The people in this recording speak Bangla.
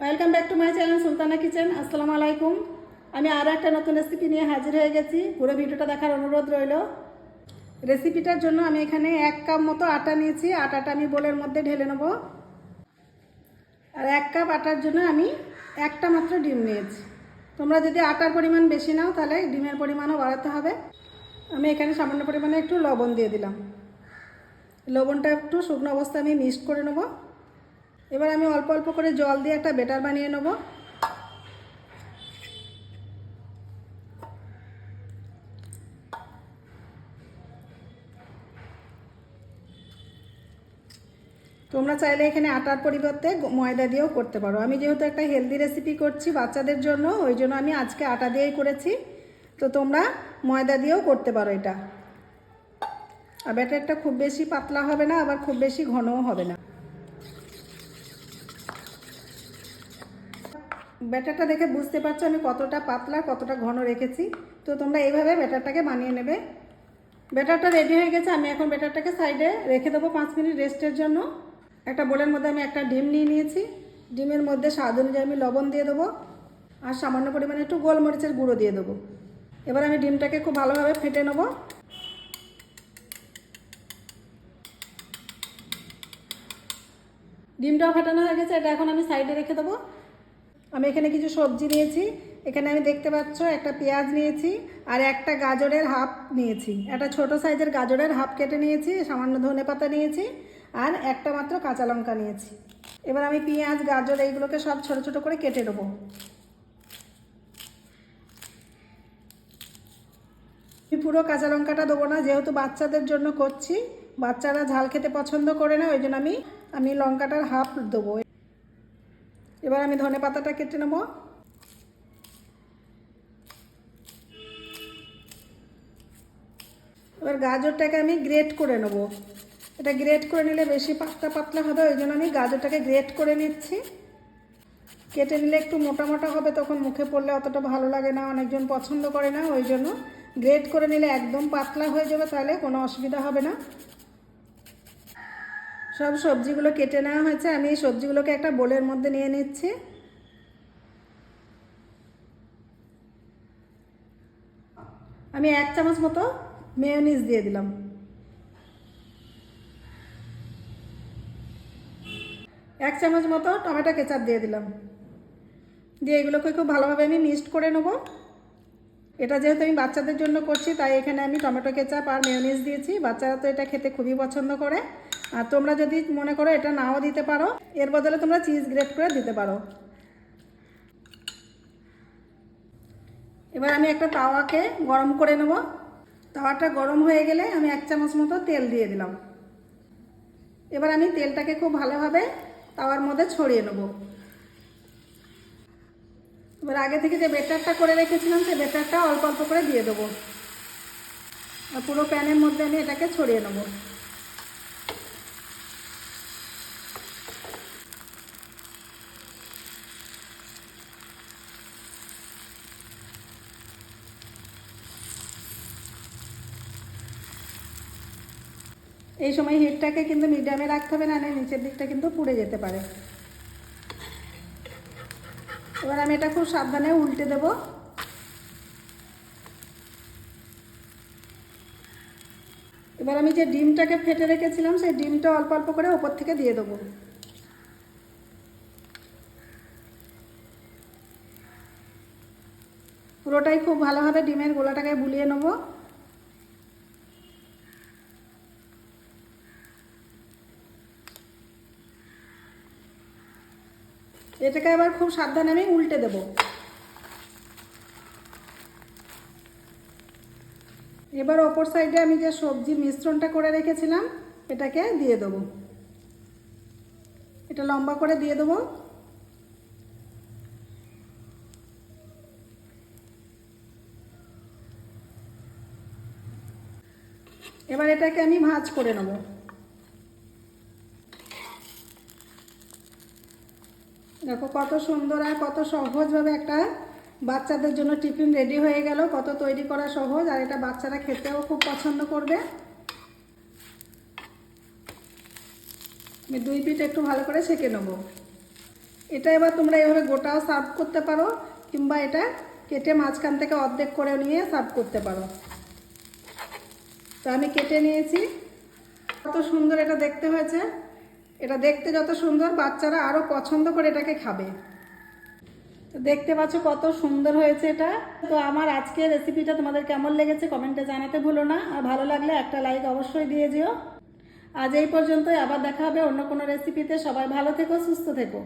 Welcome back to my channel Sultana kitchen আসসালামু আলাইকুম আমি আর একটা নতুন রেসিপি নিয়ে হাজির হয়ে গেছি। পুরো ভিডিওটা দেখার অনুরোধ রইল। রেসিপিটার জন্য আমি এখানে এক কাপ মতো আটা নিয়েছি। আটাটা আমি বোলের মধ্যে ঢেলে নেব। আর এক কাপ আটার জন্য আমি একটা মাত্র ডিম নিয়েছি। তোমরা যদি আটার পরিমাণ বেশি নাও, তাহলে ডিমের পরিমাণও বাড়াতে হবে। আমি এখানে সামান্য পরিমাণে একটু লবণ দিয়ে দিলাম। লবণটা একটু শুকনো অবস্থা আমি মিক্সড করে নেব। এবার আমি অল্প অল্প করে জল দিয়ে একটা বেটার বানিয়ে নেব। তোমরা চাইলে এখানে আটার পরিবর্তে ময়দা দিয়েও করতে পারো। আমি যেহেতু একটা হেলদি রেসিপি করছি বাচ্চাদের জন্য, ওই জন্য আমি আজকে আটা দিয়েই করেছি। তো তোমরা ময়দা দিয়েও করতে পারো এটা। আর ব্যাটারটা খুব বেশি পাতলা হবে না, আবার খুব বেশি ঘনও হবে না। ব্যাটারটা দেখে বুঝতে পারছ আমি কতটা পাতলা, কতটা ঘন রেখেছি? তো তোমরা এইভাবে ব্যাটারটাকে বানিয়ে নেবে। ব্যাটারটা রেডি হয়ে গেছে, আমি এখন ব্যাটারটাকে সাইডে রেখে দেবো পাঁচ মিনিট রেস্টের জন্য। একটা বোলের মধ্যে আমি একটা ডিম নিয়ে নিয়েছি। ডিমের মধ্যে স্বাদ অনুযায়ী আমি লবণ দিয়ে দেবো আর সামান্য পরিমাণে একটু গোলমরিচের গুঁড়ো দিয়ে দেবো। এবার আমি ডিমটাকে খুব ভালোভাবে ফেটে নেব। ডিমটাও ফাটানো হয়ে গেছে, এটা এখন আমি সাইডে রেখে দেবো। আমি এখানে কিছু সবজি নিয়েছি। এখানে আমি দেখতে পাচ্ছ একটা পেঁয়াজ নিয়েছি আর একটা গাজরের হাফ নিয়েছি। একটা ছোট সাইজের গাজরের হাফ কেটে নিয়েছি, সামান্য ধনে পাতা নিয়েছি আর একটা মাত্র কাঁচা লঙ্কা নিয়েছি। এবার আমি পেঁয়াজ, গাজর এইগুলোকে সব ছোট ছোট করে কেটে নেব। আমি পুরো কাঁচা লঙ্কাটা দেবো না, যেহেতু বাচ্চাদের জন্য করছি। বাচ্চারা ঝাল খেতে পছন্দ করে না, ওই জন্য আমি আমি লঙ্কাটার হাফ দেবো। এবার আমি ধনে পাতাটা কেটে নেব। এবার গাজরটাকে আমি গ্রেট করে নেব। এটা গ্রেট করে নিলে বেশি পাতলা পাতলা হবে, ওই জন্য আমি গাজরটাকে গ্রেট করে নিচ্ছি। কেটে নিলে একটু মোটা মোটা হবে, তখন মুখে পড়লে অতটা ভালো লাগে না, অনেকজন পছন্দ করে না, ওই জন্য গ্রেট করে নিলে একদম পাতলা হয়ে যাবে, তাহলে কোনো অসুবিধা হবে না। সব সবজিগুলো কেটে নেওয়া হয়েছে। আমি এই সবজিগুলোকে একটা বোলের মধ্যে নিয়ে নিচ্ছি। আমি এক চামচ মতো মেয়োনিজ দিয়ে দিলাম। এক চামচ মতো টমেটো কেচাপ দিয়ে দিলাম। দিয়ে এগুলোকে খুব ভালোভাবে আমি মিক্সড করে নেব। এটা যেহেতু আমি বাচ্চাদের জন্য করছি, তাই এখানে আমি টমেটো কেচাপ আর মেয়োনিজ দিয়েছি। বাচ্চারা তো এটা খেতে খুবই পছন্দ করে। আর তোমরা যদি মনে করো এটা নাও দিতে পারো, এর বদলে তোমরা চিজ গ্রেট করে দিতে পারো। এবার আমি একটা তাওয়াকে গরম করে নেব। তাওয়াটা গরম হয়ে গেলে আমি এক চামচ মতো তেল দিয়ে দিলাম। এবার আমি তেলটাকে খুব ভালোভাবে তাওয়ার মধ্যে ছড়িয়ে নেব। এবার আগে থেকে যে বেটারটা করে রেখেছিলাম, সেই বেটারটা অল্প অল্প করে দিয়ে দেবো। আর পুরো প্যানের মধ্যে আমি এটাকে ছড়িয়ে নেব। এই সময় হিটটাকে কিন্তু মিডিয়ামে রাখতে হবে, না নিচের দিকটা কিন্তু পুড়ে যেতে পারে। এবার আমি এটা খুব সাবধানে উল্টে দেব। এবার আমি যে ডিমটাকে ফেটে রেখেছিলাম, সেই ডিমটা অল্প অল্প করে ওপর থেকে দিয়ে দেবো। পুরোটাই খুব ভালোভাবে ডিমের গোলাটাকে বুলিয়ে নেব। এটাকে আবার খুব সাবধানে আমি উল্টে দেব। এবার ওপর সাইডে আমি যে সবজির মিশ্রণটা করে রেখেছিলাম, এটাকে দিয়ে দেবো। এটা লম্বা করে দিয়ে দেবো। এবার এটাকে আমি ভাঁজ করে নেব। দেখো, কত সুন্দর আর কত সহজভাবে একটা বাচ্চাদের জন্য টিফিন রেডি হয়ে গেল। কত তৈরি করা সহজ, আর এটা বাচ্চারা খেতেও খুব পছন্দ করবে। আমি দুই পিঠ একটু ভালো করে সেঁকে নেব। এটা এবার তোমরা এভাবে গোটাও সার্ভ করতে পারো, কিংবা এটা কেটে মাঝখান থেকে অর্ধেক করে নিয়ে সার্ভ করতে পারো। তো আমি কেটে নিয়েছি। কত সুন্দর এটা দেখতে হয়েছে। এটা দেখতে যত সুন্দর, বাচ্চারা আরও পছন্দ করে এটাকে খাবে। তো দেখতে পাচ্ছ কত সুন্দর হয়েছে এটা। তো আমার আজকে রেসিপিটা তোমাদের কেমন লেগেছে কমেন্টে জানাতে ভুলো না। আর ভালো লাগলে একটা লাইক অবশ্যই দিয়ে যেও আজ এই পর্যন্তই, আবার দেখা হবে অন্য কোনো রেসিপিতে সবাই ভালো থেকো, সুস্থ থেকো।